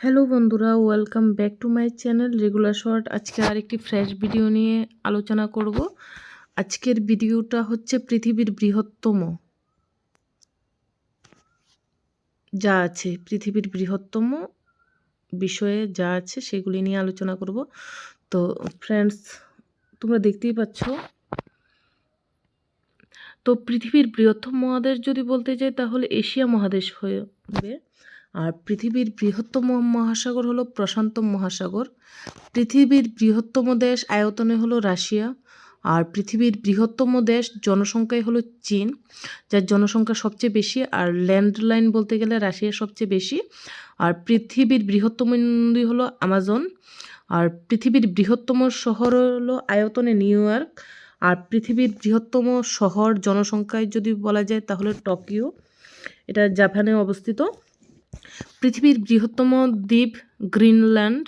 Hello বন্ধুরা welcome back to my channel regular short আজকে আরেকটি ফ্রেশ ভিডিও নিয়ে আলোচনা করব। আজকের ভিডিওটা হচ্ছে পৃথিবীর বৃহত্তম। যা আছে, পৃথিবীর বৃহত্তম বিষয়ে যা আছে সেগুলি নিয়ে আলোচনা করব। তো ফ্রেন্ডস তোমরা দেখতেই পাচ্ছ। তো পৃথিবীর বৃহত্তম মহাদেশ যদি বলতে যাই, তাহলে এশিয়া মহাদেশ হয়ে আর পৃথিবীর বৃহত্তম মহাসাগর হলো প্রশান্ত মহাসাগর। পৃথিবীর বৃহত্তম দেশ আয়তনে হলো রাশিয়া। আর পৃথিবীর বৃহত্তম দেশ জনসংখ্যায় হলো চীন, যার জনসংখ্যা সবচেয়ে বেশি। আর ল্যান্ডলাইন বলতে গেলে রাশিয়া সবচেয়ে বেশি। আর পৃথিবীর বৃহত্তম নদী হলো আমাজন। আর পৃথিবীর বৃহত্তম শহর হলো আয়তনে নিউ ইয়র্ক। আর পৃথিবীর বৃহত্তম শহর জনসংখ্যায় যদি বলা যায় তাহলে টোকিও। এটা জাপানে অবস্থিত। পৃথিবীর বৃহত্তম দ্বীপ গ্রিনল্যান্ড,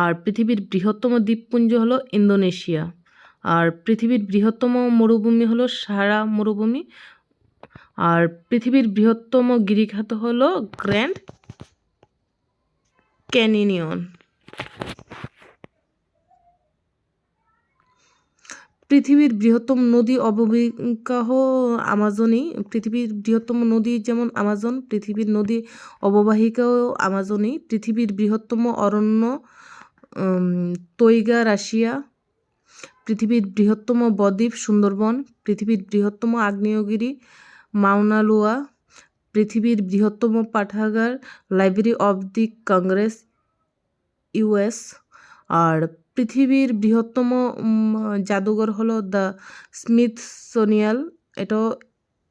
আর পৃথিবীর বৃহত্তম দ্বীপপুঞ্জ হলো ইন্দোনেশিয়া, আর পৃথিবীর বৃহত্তম মরুভূমি হলো সারা মরুভূমি, আর পৃথিবীর বৃহত্তম গিরিখাত হলো গ্র্যান্ড ক্যানিনিয়ন। পৃথিবীর বৃহত্তম নদী অববাহিকাহ আমাজনই। পৃথিবীর বৃহত্তম নদী যেমন আমাজন, পৃথিবীর নদী অববাহিকাও আমাজনই। পৃথিবীর বৃহত্তম অরণ্য তৈগা রাশিয়া। পৃথিবীর বৃহত্তম বদ্বীপ সুন্দরবন। পৃথিবীর বৃহত্তম আগ্নেয়গিরি মাউনালুয়া পৃথিবীর বৃহত্তম পাঠাগার, library of the Congress US আর পৃথিবীর বৃহত্তম জাদুঘর হলো দ্য স্মিথসোনিয়াল। এটাও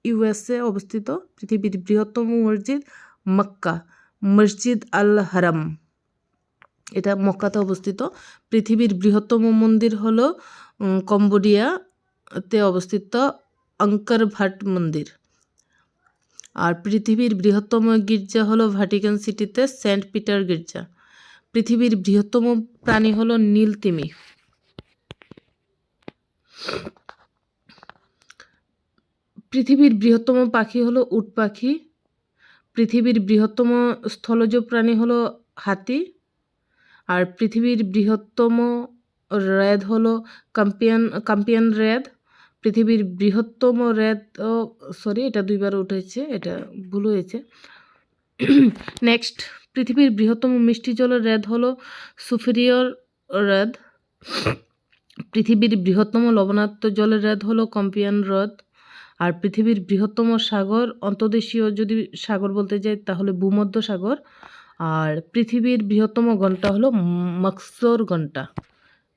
ইউএসএ অবস্থিত। পৃথিবীর বৃহত্তম মসজিদ মক্কা, মসজিদ আল হারাম। এটা মক্কাতে অবস্থিত। পৃথিবীর বৃহত্তম মন্দির হলো কম্বোডিয়াতে অবস্থিত অঙ্কর ভাট মন্দির। আর পৃথিবীর বৃহত্তম গির্জা হলো ভাটিকান সিটিতে সেন্ট পিটার গির্জা। পৃথিবীর বৃহত্তম প্রাণী হলো নীলতিমি পৃথিবীর বৃহত্তম পাখি হলো উট পাখি। পৃথিবীর বৃহত্তম স্থলজ প্রাণী হলো হাতি। আর পৃথিবীর বৃহত্তম রেদ হলো কাম্পিয়ান কাম্পিয়ান রেদ। পৃথিবীর বৃহত্তম রেদ, ও সরি, এটা দুইবার উঠেছে, এটা ভুল হয়েছে। নেক্সট পৃথিবীর বৃহত্তম মিষ্টি জলের হ্রদ হলো সুফেরিয়র হ্রদ পৃথিবীর বৃহত্তম লবণাক্ত জলের হ্রদ হলো কম্পিয়ান হ্রদ। আর পৃথিবীর বৃহত্তম সাগর অন্তদেশীয় যদি সাগর বলতে যাই, তাহলে ভূমধ্য সাগর। আর পৃথিবীর বৃহত্তম ঘণ্টা হলো মক্সোর ঘণ্টা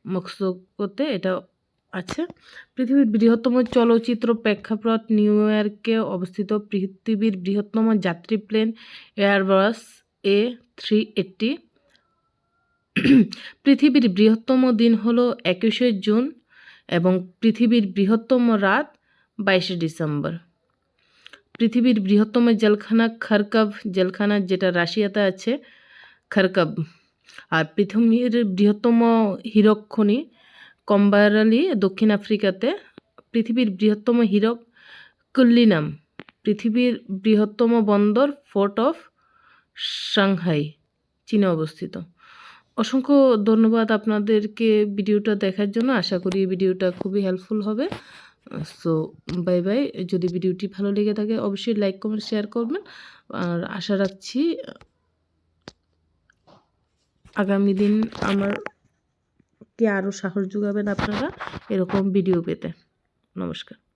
মক্সোতে এটা আছে। পৃথিবীর বৃহত্তম চলচ্চিত্র প্রেক্ষাপট নিউ ইয়র্কে অবস্থিত। পৃথিবীর বৃহত্তম যাত্রী plane Airbus A three eighty পৃথিবীর বৃহত্তম দিন হল একুশে জুন এবং পৃথিবীর বৃহত্তম রাত বাইশে ডিসেম্বর। পৃথিবীর বৃহত্তম জেলখানা খারকাব, জেলখানা যেটা রাশিয়াতে আছে, খারকাব। আর পৃথিবীর বৃহত্তম হীরক খনি কম্বারালি দক্ষিণ আফ্রিকাতে, পৃথিবীর বৃহত্তম হীরক কুল্লিনাম। পৃথিবীর বৃহত্তম বন্দর ফোর্ট অফ সাংহাই, চীনে অবস্থিত। অসংখ্য ধন্যবাদ আপনাদেরকে ভিডিওটা দেখার জন্য। আশা করি ভিডিওটা খুবই হেল্পফুল হবে। সো বাই বাই যদি ভিডিওটি ভালো লেগে থাকে, অবশ্যই লাইক কমেন্ট শেয়ার করবেন। আর আশা রাখছি, আগামী দিন আমার কে আরও সাহস যোগাবেন আপনারা, এরকম ভিডিও পেতে। নমস্কার।